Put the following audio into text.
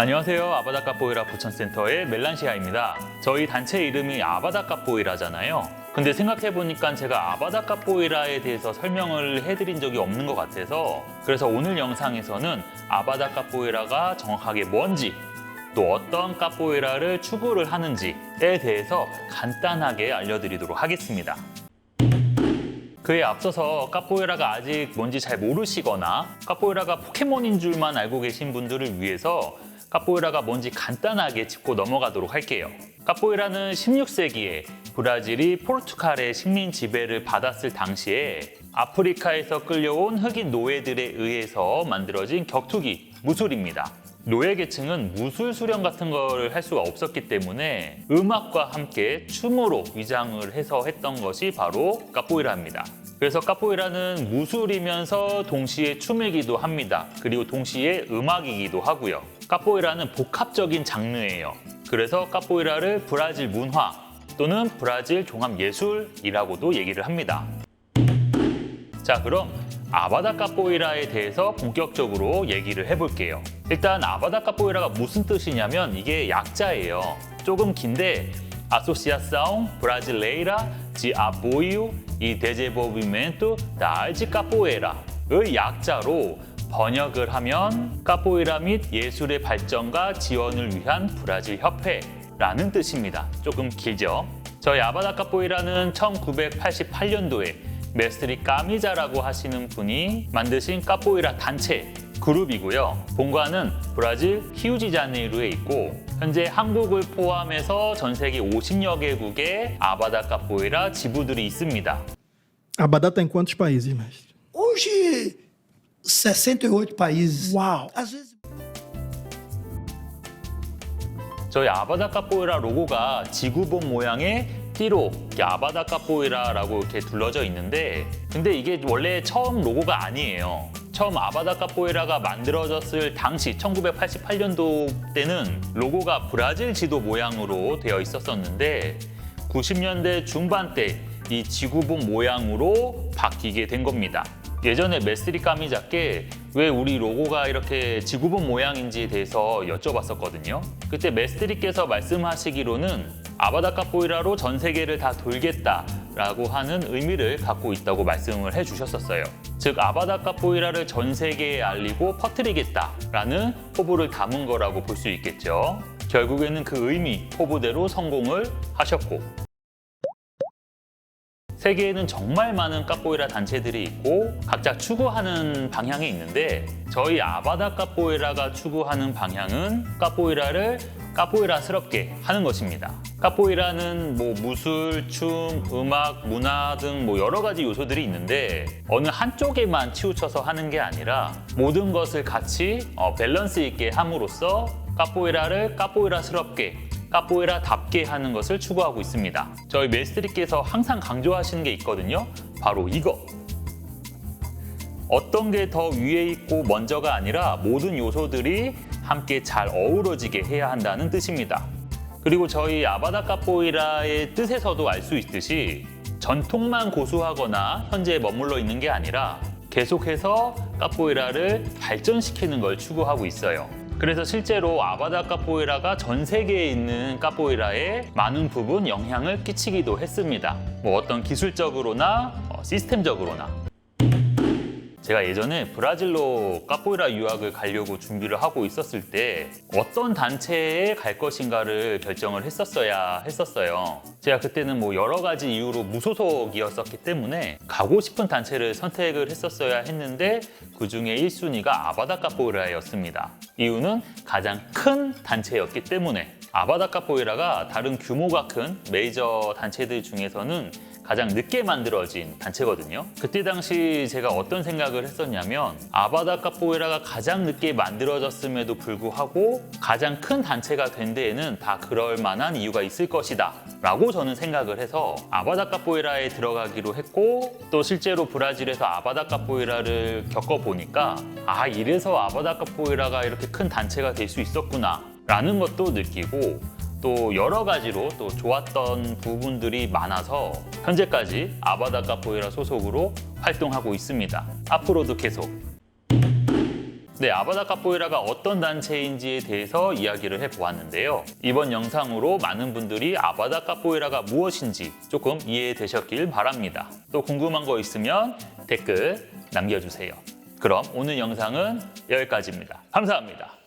안녕하세요. 아바다 카포에라 부천센터의 멜란시아입니다. 저희 단체 이름이 아바다 카포에라잖아요. 근데 생각해보니까 제가 아바다 카포에라에 대해서 설명을 해드린 적이 없는 것 같아서 그래서 오늘 영상에서는 아바다 카포에라가 정확하게 뭔지 또 어떤 카포에라를 추구를 하는지에 대해서 간단하게 알려드리도록 하겠습니다. 그에 앞서서 카포에라가 아직 뭔지 잘 모르시거나 카포에라가 포켓몬인 줄만 알고 계신 분들을 위해서 카포에라가 뭔지 간단하게 짚고 넘어가도록 할게요. 카포에라는 16세기에 브라질이 포르투갈의 식민 지배를 받았을 당시에 아프리카에서 끌려온 흑인 노예들에 의해서 만들어진 격투기 무술입니다. 노예 계층은 무술 수련 같은 걸 할 수가 없었기 때문에 음악과 함께 춤으로 위장을 해서 했던 것이 바로 카포에라입니다. 그래서 카포에라는 무술이면서 동시에 춤이기도 합니다. 그리고 동시에 음악이기도 하고요. 카포에라는 복합적인 장르예요. 그래서 카포에라를 브라질 문화 또는 브라질 종합 예술이라고도 얘기를 합니다. 자, 그럼 아바다 카포에라에 대해서 본격적으로 얘기를 해볼게요. 일단 아바다 카포에라가 무슨 뜻이냐면 이게 약자예요. 조금 긴데 Brasileira de Apoio e Desenvolvimento da Arte Capoeira의 약자로 번역을 하면 카포에라 및 예술의 발전과 지원을 위한 브라질 협회라는 뜻입니다. 조금 길죠? 저희 아바다 카포에라는 1988년도에 메스트리 까미자라고 하시는 분이 만드신 카포에라 단체 그룹이고요. 본관은 브라질 히우지자네이루에 있고 현재 한국을 포함해서 전 세계 50여 개국의 아바다 카포에라 지부들이 있습니다. Abadá está em quantos países, mestre? Hoje, 68 países. Uau! Às vezes. 저희 아바다 카포에라 로고가 지구본 모양의 띠로 이렇게 아바다 카포에라라고 이렇게 둘러져 있는데 근데 이게 원래 처음 로고가 아니에요. 처음 아바다 카포에라가 만들어졌을 당시 1988년도 때는 로고가 브라질 지도 모양으로 되어 있었었는데 90년대 중반 때 이 지구본 모양으로 바뀌게 된 겁니다. 예전에 메스리 까미자께 왜 우리 로고가 이렇게 지구본 모양인지에 대해서 여쭤봤었거든요. 그때 메스트리께서 말씀하시기로는 아바다 카포이라로 전 세계를 다 돌겠다 라고 하는 의미를 갖고 있다고 말씀을 해주셨었어요. 즉 아바다 카포이라를 전 세계에 알리고 퍼뜨리겠다 라는 포부를 담은 거라고 볼 수 있겠죠. 결국에는 그 의미 포부대로 성공을 하셨고 세계에는 정말 많은 카포에라 단체들이 있고 각자 추구하는 방향이 있는데 저희 아바다 카포에라가 추구하는 방향은 카포에라를 카포에라스럽게 하는 것입니다. 카포에라는 뭐 무술, 춤, 음악, 문화 등 뭐 여러 가지 요소들이 있는데 어느 한쪽에만 치우쳐서 하는 게 아니라 모든 것을 같이 어, 밸런스 있게 함으로써 카포에라를 카포에라스럽게 카포에라답게 하는 것을 추구하고 있습니다. 저희 메스트리께서 항상 강조하시는 게 있거든요. 바로 이거. 어떤 게 더 위에 있고 먼저가 아니라 모든 요소들이 함께 잘 어우러지게 해야 한다는 뜻입니다. 그리고 저희 아바다 카포에라의 뜻에서도 알 수 있듯이 전통만 고수하거나 현재에 머물러 있는 게 아니라 계속해서 카포에라를 발전시키는 걸 추구하고 있어요. 그래서 실제로 아바다 카포에라가 전 세계에 있는 카포에라에 많은 부분 영향을 끼치기도 했습니다. 뭐 어떤 기술적으로나 어, 시스템적으로나. 제가 예전에 브라질로 카포에라 유학을 가려고 준비를 하고 있었을 때 어떤 단체에 갈 것인가를 결정을 했었어야 했었어요. 제가 그때는 뭐 여러 가지 이유로 무소속이었었기 때문에 가고 싶은 단체를 선택을 했었어야 했는데 그 중에 1순위가 아바다 카포에라였습니다. 이유는 가장 큰 단체였기 때문에 아바다 카포에라가 다른 규모가 큰 메이저 단체들 중에서는 가장 늦게 만들어진 단체거든요. 그때 당시 제가 어떤 생각을 했었냐면 아바다 카포에라가 가장 늦게 만들어졌음에도 불구하고 가장 큰 단체가 된 데에는 다 그럴 만한 이유가 있을 것이다. 라고 저는 생각을 해서 아바다 카포에라에 들어가기로 했고 또 실제로 브라질에서 아바다 카포에라를 겪어보니까 아 이래서 아바다 카포에라가 이렇게 큰 단체가 될 수 있었구나 라는 것도 느끼고 또 여러 가지로 또 좋았던 부분들이 많아서 현재까지 아바다 카포에라 소속으로 활동하고 있습니다. 앞으로도 계속. 네, 아바다 카포에라가 어떤 단체인지에 대해서 이야기를 해보았는데요. 이번 영상으로 많은 분들이 아바다 카포에라가 무엇인지 조금 이해되셨길 바랍니다. 또 궁금한 거 있으면 댓글 남겨주세요. 그럼 오늘 영상은 여기까지입니다. 감사합니다.